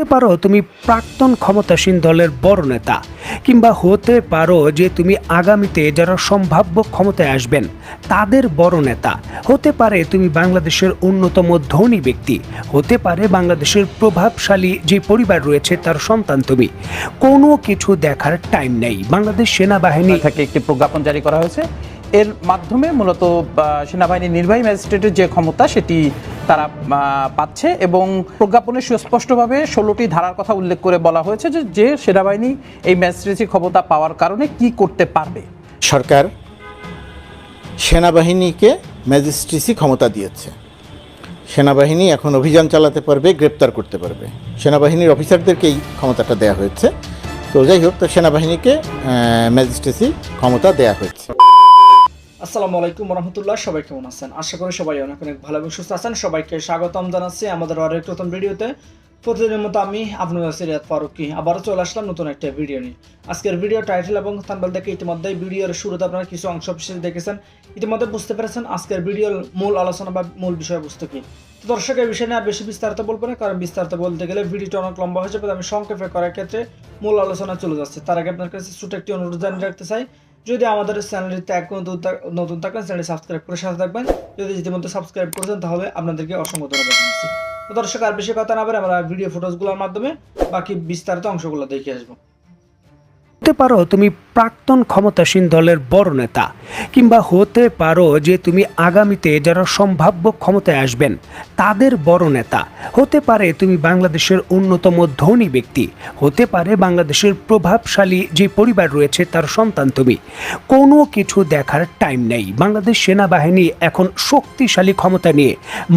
হতে পারো তুমি প্রাক্তন ক্ষমতাসীন দলের বড় নেতা, কিংবা হতে পারো যে তুমি আগামীতে যারা সম্ভাব্য ক্ষমতায় আসবেন, তাদের বড় নেতা। হতে পারে তুমি বাংলাদেশের অন্যতম ধনী ব্যক্তি, হতে পারে বাংলাদেশের প্রভাবশালী যে পরিবার রয়েছে তার সন্তান তুমি। কোনো কিছু দেখার টাইম নেই। বাংলাদেশ সেনাবাহিনী থেকে একটি প্রজ্ঞাপন জারি করা হয়েছে। এর মাধ্যমে মূলত সেনাবাহিনীর নির্বাহী ম্যাজিস্ট্রেটের যে ক্ষমতা, সেটি তারা পাচ্ছে এবং প্রজ্ঞাপনে সুস্পষ্টভাবে ষোলোটি ধারার কথা উল্লেখ করে বলা হয়েছে যে যে সেনাবাহিনী এই ম্যাজিস্ট্রেসি ক্ষমতা পাওয়ার কারণে কি করতে পারবে। সরকার সেনাবাহিনীকে ম্যাজিস্ট্রেসি ক্ষমতা দিয়েছে। সেনাবাহিনী এখন অভিযান চালাতে পারবে, গ্রেপ্তার করতে পারবে। সেনাবাহিনীর অফিসারদেরকে এই ক্ষমতাটা দেওয়া হয়েছে। তো যাই হোক, তো সেনাবাহিনীকে ম্যাজিস্ট্রেসি ক্ষমতা দেওয়া হয়েছে। আসসালামু আলাইকুম রহমতুল্লাহ সবাই কেমন আছেন? আশা করি সবাই অনেক অনেক ভালো এবং সুস্থ আছেন। সবাইকে স্বাগতম জানাচ্ছি আমাদের আরেক নতুন ভিডিওতে। প্রতিদিনের মতো আমি আপনার সিরিয়াত ফারুকি আবারও চলে আসলাম নতুন একটা ভিডিও নিয়ে। আজকের ভিডিও টাইটেল এবং থাম্বেল দেখে ইতিমধ্যেই ভিডিওর শুরুতে আপনারা কিছু অংশ বিশেষ দেখেছেন। ইতিমধ্যে বুঝতে পেরেছেন আজকের ভিডিওর মূল আলোচনা বা মূল বিষয়বস্তু কি। তো দর্শক, এই বিষয় নিয়ে বেশি বিস্তারিত বলব না, কারণ বিস্তারিত বলতে গেলে ভিডিওটা অনেক লম্বা হয়ে যাবে আমি সংক্ষেপে করার ক্ষেত্রে মূল আলোচনা চলে যাচ্ছে। তার আগে আপনার কাছে ছোট একটি অনুরোধ জানিয়ে রাখতে চাই যদি আমাদের চ্যানেলটিতে এক নতুন থাক- নতুন থাকেন চ্যানেলটি সাবস্ক্রাইব করে সাথে থাকবেন। যদি ইতিমধ্যে সাবস্ক্রাইব করেছেন, তাহলে আপনাদেরকে অসংখ্য ধন্যবাদ দর্শক, আর বেশি কথা না বলে আমরা ভিডিও ফটোজগুলোর মাধ্যমে বাকি বিস্তারিত অংশগুলো দেখে আসব। হতে পারো তুমি প্রাক্তন ক্ষমতাসীন দলের বড় নেতা, কিংবা হতে পারো যে তুমি আগামীতে যারা সম্ভাব্য ক্ষমতায় আসবেন, তাদের বড় নেতা। হতে পারে তুমি বাংলাদেশের অন্যতম ধনী ব্যক্তি, হতে পারে বাংলাদেশের প্রভাবশালী যে পরিবার রয়েছে তার সন্তান তুমি। কোনো কিছু দেখার টাইম নেই। বাংলাদেশ সেনাবাহিনী এখন শক্তিশালী ক্ষমতা নিয়ে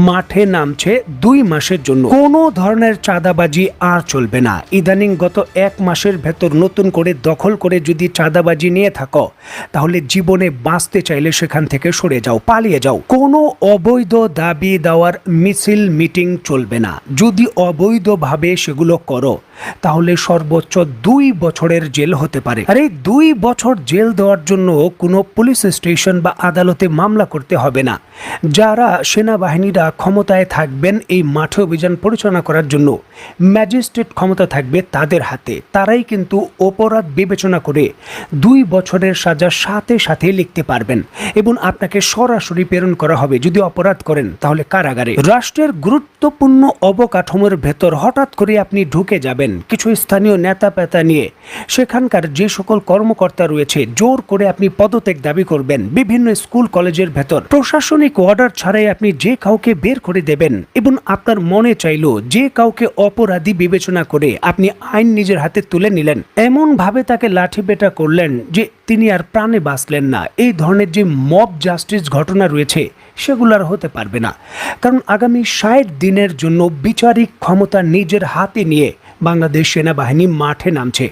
মাঠে নামছে দুই মাসের জন্য। কোনো ধরনের চাঁদাবাজি আর চলবে না। ইদানিং গত এক মাসের ভেতর নতুন করে দখল করে যদি চাঁদাবাজি নিয়ে থাকো, তাহলে জীবনে বাঁচতে চাইলে সেখান থেকে সরে যাও, পালিয়ে যাও। কোনো অবৈধ দাবি দেওয়ার মিছিল, মিটিং চলবে না। যদি অবৈধভাবে সেগুলো করো তাহলে সর্বোচ্চ দুই বছরের জেল হতে পারে। আর এই দুই বছর জেল দেওয়ার জন্য কোনো পুলিশ স্টেশন বা আদালতে মামলা করতে হবে না। যারা সেনাবাহিনীরা ক্ষমতায় থাকবেন এই মাঠে অভিযান পরিচালনা করার জন্য, ম্যাজিস্ট্রেট ক্ষমতা থাকবে তাদের হাতে। তারাই কিন্তু অপরাধ বিবেচনা করে দুই বছরের সাজা সাথে সাথে লিখতে পারবেন এবং আপনাকে সরাসরি প্রেরণ করা হবে। যদি অপরাধ করেন, তাহলে কারাগারে। রাষ্ট্রের গুরুত্বপূর্ণ অবকাঠামোর ভেতর হঠাৎ করে আপনি ঢুকে যাবেন। কিছু স্থানীয় নেতা পেতা নিয়ে। সেখানকার যে সকল কর্মকর্তা রয়েছে, জোর করে আপনি পদত্যাগ দাবি করবেন বিভিন্ন স্কুল কলেজের ভেতর। প্রশাসনিক অর্ডার ছাড়াই আপনি যে কাউকে বের করে দেবেন এবং আপনার মনে চাইলো যে কাউকে অপরাধী বিবেচনা করে আপনি আইন নিজের হাতে তুলে নিলেন। এমন ভাবে তাকে লাঠি পেটা করলেন যে তিনি আর প্রাণে বাঁচলেন না। এই ধরনের যে মব জাস্টিস ঘটনা রয়েছে, সেগুলো হতে পারবে না। কারণ আগামী ষাট দিনের জন্য বিচারিক ক্ষমতা নিজের হাতে নিয়ে বাংলাদেশ সেনাবাহিনী মাঠে নামছে।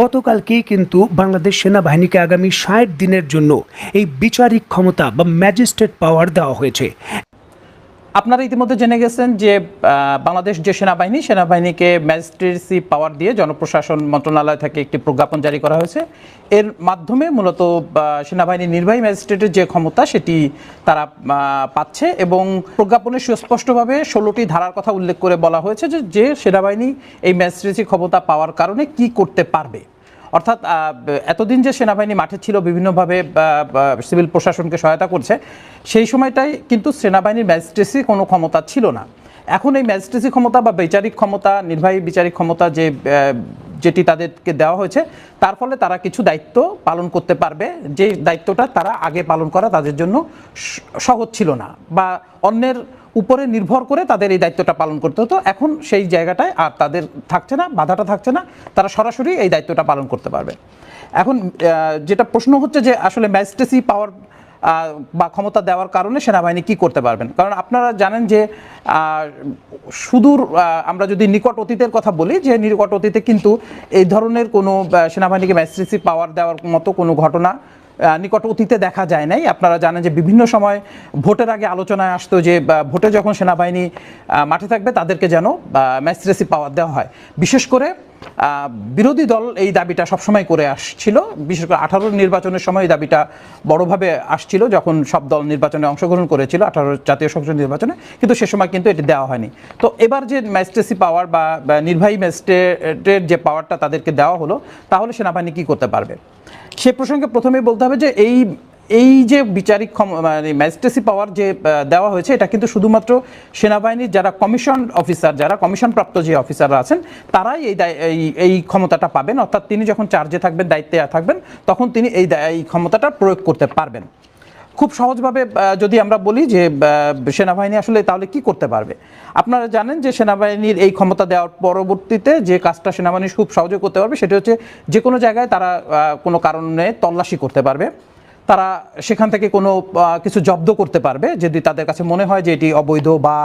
গতকালকেই কিন্তু বাংলাদেশ সেনাবাহিনীকে আগামী ষাট দিনের জন্য এই বিচারিক ক্ষমতা বা ম্যাজিস্ট্রেট পাওয়ার দেওয়া হয়েছে। আপনারা ইতিমধ্যে জেনে গেছেন যে বাংলাদেশ যে সেনাবাহিনী, সেনাবাহিনীকে ম্যাজিস্ট্রেসি পাওয়ার দিয়ে জনপ্রশাসন মন্ত্রণালয় থেকে একটি প্রজ্ঞাপন জারি করা হয়েছে। এর মাধ্যমে মূলত সেনাবাহিনীর নির্বাহী ম্যাজিস্ট্রেটের যে ক্ষমতা, সেটি তারা পাচ্ছে এবং প্রজ্ঞাপনে সুস্পষ্টভাবে ষোলোটি ধারার কথা উল্লেখ করে বলা হয়েছে যে যে সেনাবাহিনী এই ম্যাজিস্ট্রেসি ক্ষমতা পাওয়ার কারণে কি করতে পারবে। অর্থাৎ এতদিন যে সেনাবাহিনী মাঠে ছিল, বিভিন্নভাবে সিভিল প্রশাসনকে সহায়তা করছে, সেই সময়টাই কিন্তু সেনাবাহিনীর ম্যাজিস্ট্রেসি কোনো ক্ষমতা ছিল না। এখন এই ম্যাজিস্ট্রেসি ক্ষমতা বা বিচারিক ক্ষমতা, নির্বাহী বিচারিক ক্ষমতা যে যেটি তাদেরকে দেওয়া হয়েছে, তার ফলে তারা কিছু দায়িত্ব পালন করতে পারবে। যে দায়িত্বটা তারা আগে পালন করা তাদের জন্য সহজ ছিল না। বা অন্যের উপরে নির্ভর করে তাদের এই দায়িত্বটা পালন করতে হতো। এখন সেই জায়গাটায় আর তাদের থাকছে না, বাধাটা থাকছে না, তারা সরাসরি এই দায়িত্বটা পালন করতে পারবে। এখন যেটা প্রশ্ন হচ্ছে যে আসলে ম্যাজিস্ট্রেসি পাওয়ার বা ক্ষমতা দেওয়ার কারণে সেনাবাহিনী কি করতে পারবেন? কারণ আপনারা জানেন যে সুদূর আমরা যদি নিকট অতীতের কথা বলি, যে নিকট অতীতে কিন্তু এই ধরনের কোনো সেনাবাহিনীকে ম্যাজিস্ট্রেসি পাওয়ার দেওয়ার মতো কোনো ঘটনা নিকট অতীতে দেখা যায় নাই। আপনারা জানেন যে বিভিন্ন সময় ভোটের আগে আলোচনায় আসতো যে ভোটে যখন সেনাবাহিনী মাঠে থাকবে তাদেরকে যেন ম্যাজিস্ট্রেসি পাওয়ার দেওয়া হয়। বিশেষ করে বিরোধী দল এই দাবিটা সবসময় করে আসছিল। বিশেষ করে আঠারো নির্বাচনের সময় এই দাবিটা বড়ভাবে আসছিল, যখন সব দল নির্বাচনে অংশগ্রহণ করেছিল, আঠারো জাতীয় সংসদ নির্বাচনে। কিন্তু সে সময় কিন্তু এটি দেওয়া হয়নি। তো এবার যে ম্যাজিস্ট্রেসি পাওয়ার বা নির্বাহী ম্যাজিস্ট্রেটের যে পাওয়ারটা তাদেরকে দেওয়া হলো, তাহলে সেনাবাহিনী কি করতে পারবে? সে প্রসঙ্গে প্রথমেই বলতে হবে যে এই এই যে বিচারিক মানে ম্যাজিস্ট্রেসি পাওয়ার যে দেওয়া হয়েছে, এটা কিন্তু শুধুমাত্র সেনাবাহিনীর যারা কমিশন অফিসার যারা কমিশন প্রাপ্ত যে অফিসাররা আছেন, তারাই এই এই- ক্ষমতাটা পাবেন। অর্থাৎ তিনি যখন চার্জে থাকবেন, দায়িত্বে থাকবেন, তখন তিনি এই এই ক্ষমতাটা প্রয়োগ করতে পারবেন। খুব সহজভাবে যদি আমরা বলি যে সেনাবাহিনী আসলে তাহলে কি করতে পারবে? আপনারা জানেন যে সেনাবাহিনীর এই ক্ষমতা দেওয়ার পরবর্তীতে যে কাজটা সেনাবাহিনী খুব সহজে করতে পারবে, সেটা হচ্ছে যে কোনো জায়গায় তারা কোনো কারণে তল্লাশি করতে পারবে। তারা সেখান থেকে কোনো কিছু জব্দ করতে পারবে, যদি তাদের কাছে মনে হয় যে এটি অবৈধ বা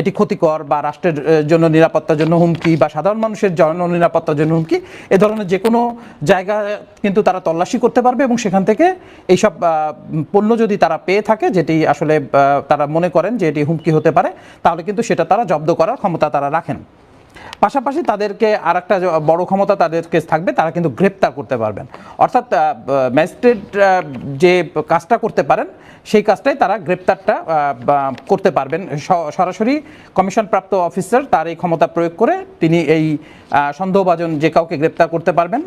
এটি ক্ষতিকর বা রাষ্ট্রের জন্য নিরাপত্তার জন্য হুমকি বা সাধারণ মানুষের জন্য নিরাপত্তার জন্য হুমকি, এ ধরনের যে কোনো জায়গায় কিন্তু তারা তল্লাশি করতে পারবে এবং সেখান থেকে এইসব পণ্য যদি তারা পেয়ে থাকে, যেটি আসলে তারা মনে করেন যে এটি হুমকি হতে পারে, তাহলে কিন্তু সেটা তারা জব্দ করার ক্ষমতা তারা রাখেন। পাশাপাশি তাদেরকে আর একটা বড় ক্ষমতা তাদেরকে থাকবে, তারা কিন্তু গ্রেপ্তার করতে পারবেন। অর্থাৎ ম্যাজিস্ট্রেট যে কাজটা করতে পারেন, সেই কাজটাই তারা গ্রেপ্তারটা করতে পারবেন। সরাসরি কমিশনপ্রাপ্ত অফিসার তার এই ক্ষমতা প্রয়োগ করে তিনি এই সন্দেহভাজন যে কাউকে গ্রেপ্তার করতে পারবেন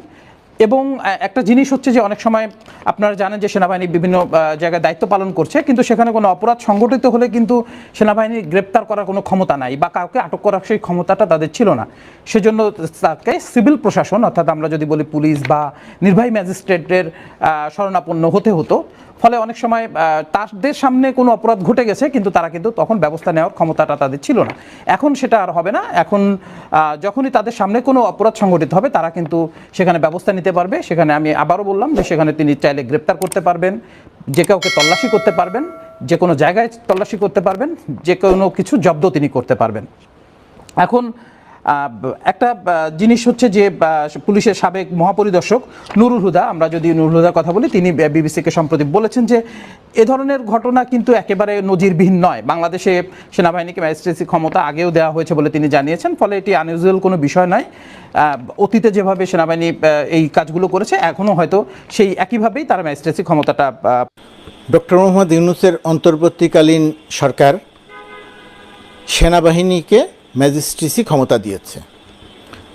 এবং একটা জিনিস হচ্ছে যে অনেক সময় আপনারা জানেন যে সেনাবাহিনী বিভিন্ন জায়গায় দায়িত্ব পালন করছে, কিন্তু সেখানে কোনো অপরাধ সংগঠিত হলে কিন্তু সেনাবাহিনী গ্রেপ্তার করার কোনো ক্ষমতা নাই বা কাউকে আটক করার সেই ক্ষমতাটা তাদের ছিল না। সেজন্য তাকে সিভিল প্রশাসন, অর্থাৎ আমরা যদি বলি পুলিশ বা নির্বাহী ম্যাজিস্ট্রেটের শরণাপন্ন হতে হতো। ফলে অনেক সময় তাদের সামনে কোনো অপরাধ ঘটে গেছে, কিন্তু তারা কিন্তু তখন ব্যবস্থা নেওয়ার ক্ষমতাটা তাদের ছিল না। এখন সেটা আর হবে না। এখন যখনই তাদের সামনে কোনো অপরাধ সংগঠিত হবে, তারা কিন্তু সেখানে ব্যবস্থা নিতে পারবে। সেখানে আমি আবারও বললাম যে সেখানে তিনি চাইলে গ্রেপ্তার করতে পারবেন। যে কাউকে তল্লাশি করতে পারবেন, যে কোনো জায়গায় তল্লাশি করতে পারবেন, যে কোনো কিছু জব্দ তিনি করতে পারবেন। এখন একটা জিনিস হচ্ছে যে পুলিশের সাবেক মহাপরিদর্শক নুরুল হুদা, আমরা যদি নুরুল হুদার কথা বলি, তিনি বিবিসিকে সম্প্রতি বলেছেন যে, এ ধরনের ঘটনা কিন্তু একেবারে নজিরবিহীন নয়। বাংলাদেশে সেনাবাহিনীকে ম্যাজিস্ট্রেসি ক্ষমতা আগেও দেওয়া হয়েছে বলে তিনি জানিয়েছেন, ফলে এটি আনইউজুয়াল কোনো বিষয় নয়। অতীতে যেভাবে সেনাবাহিনী এই কাজগুলো করেছে, এখনও হয়তো সেই একইভাবেই তারা ম্যাজিস্ট্রেসি ক্ষমতাটা ডক্টর মোহাম্মদ ইউনুসের অন্তর্বর্তীকালীন সরকার সেনাবাহিনীকে ম্যাজিস্ট্রেসি ক্ষমতা দিয়েছে।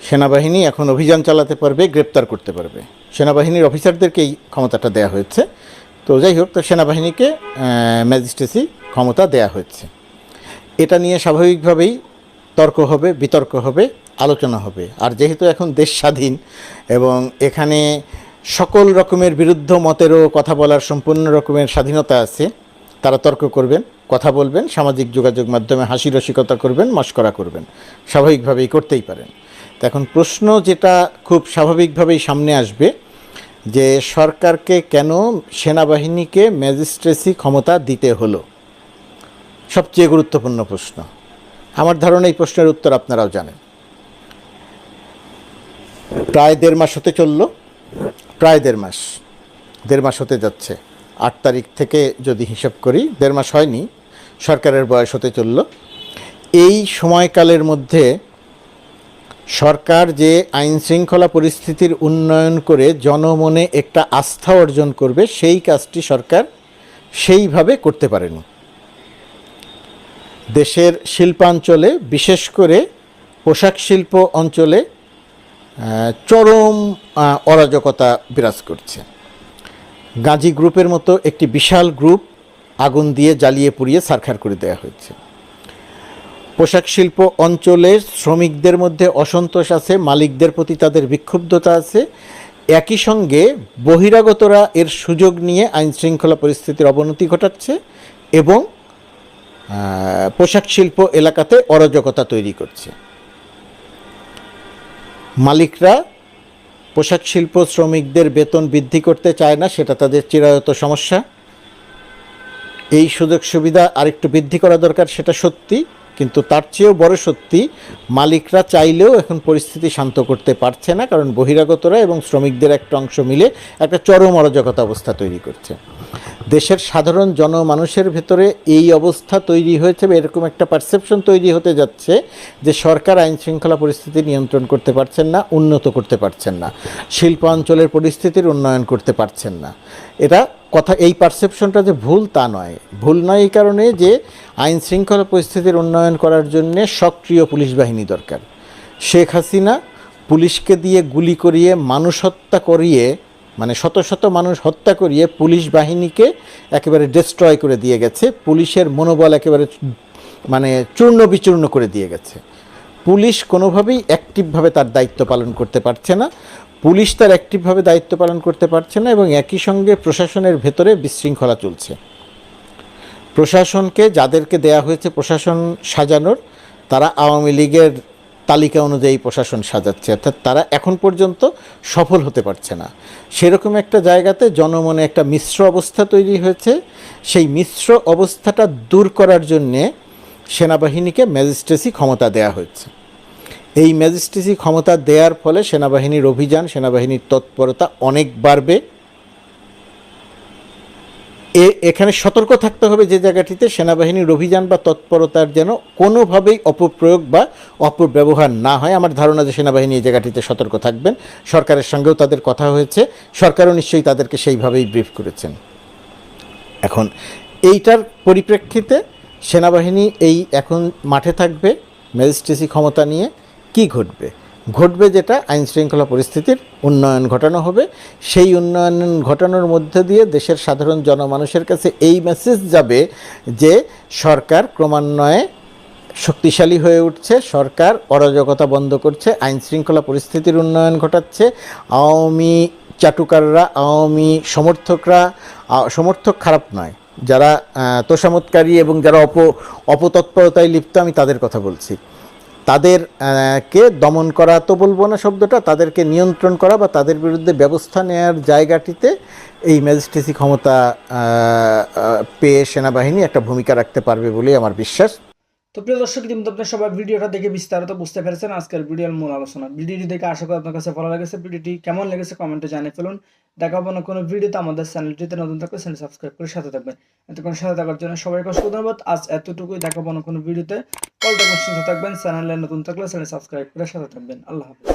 সেনাবাহিনী এখন অভিযান চালাতে পারবে, গ্রেপ্তার করতে পারবে। সেনাবাহিনীর অফিসারদেরকে এই ক্ষমতাটা দেওয়া হয়েছে। তো যাই হোক, তো সেনাবাহিনীকে ম্যাজিস্ট্রেসি ক্ষমতা দেওয়া হয়েছে। এটা নিয়ে স্বাভাবিকভাবেই তর্ক হবে, বিতর্ক হবে, আলোচনা হবে। আর যেহেতু এখন দেশ স্বাধীন এবং এখানে সকল রকমের বিরুদ্ধ মতেরও কথা বলার সম্পূর্ণ রকমের স্বাধীনতা আছে, তারা তর্ক করবেন। কথা বলবেন, সামাজিক যোগাযোগ মাধ্যমে হাসি রসিকতা করবেন, মস্করা করবেন। স্বাভাবিকভাবেই করতেই পারেন। তো এখন প্রশ্ন যেটা খুব স্বাভাবিকভাবেই সামনে আসবে, যে সরকারকে কেন সেনাবাহিনীকে ম্যাজিস্ট্রেসি ক্ষমতা দিতে হলো? সবচেয়ে গুরুত্বপূর্ণ প্রশ্ন। আমার ধারণা এই প্রশ্নের উত্তর আপনারাও জানেন। প্রায় দেড় মাস হতে চলল, প্রায় দেড় মাস দেড় মাস হতে যাচ্ছে। আট তারিখ থেকে যদি হিসাব করি, দেড় মাস হয়নি, সরকারের বয়স হতে চলল। এই সময়কালের মধ্যে সরকার যে আইন শৃঙ্খলা পরিস্থিতির উন্নয়ন করে জনমনে একটা আস্থা অর্জন করবে, সেই কাজটি সরকার সেইভাবে করতে পারেনি। দেশের শিল্পাঞ্চলে, বিশেষ করে পোশাক শিল্প অঞ্চলে চরম অরাজকতা বিরাজ করছে। গাজী গ্রুপের মতো একটি বিশাল গ্রুপ আগুন দিয়ে জ্বালিয়ে পুড়িয়ে সারখার করে দেওয়া হয়েছে। পোশাক শিল্প অঞ্চলের শ্রমিকদের মধ্যে অসন্তোষ আছে, মালিকদের প্রতি তাদের বিক্ষুব্ধতা আছে। একই সঙ্গে বহিরাগতরা এর সুযোগ নিয়ে আইন শৃঙ্খলা পরিস্থিতির অবনতি ঘটাচ্ছে এবং পোশাক শিল্প এলাকাতে অরাজকতা তৈরি করছে। মালিকরা পোশাক শিল্প শ্রমিকদের বেতন বৃদ্ধি করতে চায় না, সেটা তাদের চিরায়ত সমস্যা। এই সুযোগ সুবিধা আরেকটু বৃদ্ধি করা দরকার, সেটা সত্যি। কিন্তু তার চেয়েও বড় সত্যি, মালিকরা চাইলেও এখন পরিস্থিতি শান্ত করতে পারছে না, কারণ বহিরাগতরা এবং শ্রমিকদের একটা অংশ মিলে একটা চরম অরাজকতা অবস্থা তৈরি করছে। দেশের সাধারণ জনমানুষের ভেতরে এই অবস্থা তৈরি হয়েছে বা এরকম একটা পারসেপশন তৈরি হতে যাচ্ছে যে সরকার আইন শৃঙ্খলা পরিস্থিতি নিয়ন্ত্রণ করতে পারছেন না, উন্নত করতে পারছেন না, শিল্পাঞ্চলের পরিস্থিতির উন্নয়ন করতে পারছেন না। এটা কথা, এই পারসেপশনটা যে ভুল তা নয়। ভুল নয় এই কারণে যে আইন শৃঙ্খলা পরিস্থিতির উন্নয়ন করার জন্যে সক্রিয় পুলিশ বাহিনী দরকার। শেখ হাসিনা পুলিশকে দিয়ে গুলি করিয়ে, মানুষ হত্যা করিয়ে মানে শত শত মানুষ হত্যা করিয়ে পুলিশ বাহিনীকে একেবারে ডিস্ট্রয় করে দিয়ে গেছে। পুলিশের মনোবল একেবারে মানে চূর্ণ বিচূর্ণ করে দিয়ে গেছে। পুলিশ কোনোভাবেই অ্যাক্টিভভাবে তার দায়িত্ব পালন করতে পারছে না। পুলিশ তার অ্যাক্টিভভাবে দায়িত্ব পালন করতে পারছে না এবং একই সঙ্গে প্রশাসনের ভেতরে বিশৃঙ্খলা চলছে। প্রশাসনকে যাদেরকে দেয়া হয়েছে প্রশাসন সাজানোর, তারা আওয়ামী লীগের তালিকা অনুযায়ী প্রশাসন সাজাচ্ছে। অর্থাৎ তারা এখন পর্যন্ত সফল হতে পারছে না। সেরকম একটা জায়গাতে জনমনে একটা মিশ্র অবস্থা তৈরি হয়েছে। সেই মিশ্র অবস্থাটা দূর করার জন্যে সেনাবাহিনীকে ম্যাজিস্ট্রেসি ক্ষমতা দেয়া হয়েছে। এই ম্যাজিস্ট্রেসি ক্ষমতা দেওয়ার ফলে সেনাবাহিনীর অভিযান, সেনাবাহিনীর তৎপরতা অনেক বাড়বে। এ, এখানে সতর্ক থাকতে হবে যে জায়গাটিতে সেনাবাহিনীর অভিযান বা তৎপরতার যেন কোনোভাবেই অপপ্রয়োগ বা অপব্যবহার না হয়। আমার ধারণা যে সেনাবাহিনী এই জায়গাটিতে সতর্ক থাকবেন। সরকারের সঙ্গেও তাদের কথা হয়েছে। সরকারও নিশ্চয়ই তাদেরকে সেইভাবেই ব্রিফ করেছেন। এখন এইটার পরিপ্রেক্ষিতে সেনাবাহিনী এই এখন মাঠে থাকবে ম্যাজিস্ট্রেসি ক্ষমতা নিয়ে। কি ঘটবে? ঘটবে যেটা আইন শৃঙ্খলা পরিস্থিতির উন্নয়ন ঘটানো হবে। সেই উন্নয়ন ঘটানোর মধ্যে দিয়ে দেশের সাধারণ জনমানুষের কাছে এই মেসেজ যাবে যে সরকার ক্রমান্বয়ে শক্তিশালী হয়ে উঠছে, সরকার অরাজকতা বন্ধ করছে আইন শৃঙ্খলা পরিস্থিতির উন্নয়ন ঘটাচ্ছে, আওয়ামী চাটুকাররা, আওয়ামী সমর্থকরা সমর্থক খারাপ নয়। যারা তোষামতকারী এবং যারা অপ, অপতৎপরতায় লিপ্ত, আমি তাদের কথা বলছি। তাদের কে দমন করা তো বলব না শব্দটা, তাদেরকে নিয়ন্ত্রণ করা বা তাদের বিরুদ্ধে ব্যবস্থা নেওয়ার জায়গাটিতে এই ম্যাজিস্ট্রেসি ক্ষমতা পেয়ে সেনাবাহিনী একটা ভূমিকা রাখতে পারবে বলেই আমার বিশ্বাস। তো প্রিয় দর্শক কিন্তু আপনার সবাই ভিডিওটা দেখে বিস্তারিত বুঝতে পেরেছেন আজকের ভিডিওর মূল আলোচনা। ভিডিওটি দেখে আশা করি আপনার কাছে ভালো লেগেছে। ভিডিওটি কেমন লেগেছে কমেন্টে জানিয়ে ফেলুন। দেখাবো না কোনো ভিডিওতে। আমাদের চ্যানেলটিতে নতুন থাকলে চ্যানেল সাবস্ক্রাইব করে সাথে থাকবেন। এতক্ষণ সাথে থাকার জন্য সবাইকে অসংখ্য ধন্যবাদ। আজ এতটুকুই। দেখাবো না কোনো ভিডিওতে। কল থাকবেন সুস্থ থাকবেন। চ্যানেলে নতুন থাকলে চ্যানেল সাবস্ক্রাইব করে সাথে থাকবেন। আল্লাহ হাফিজ।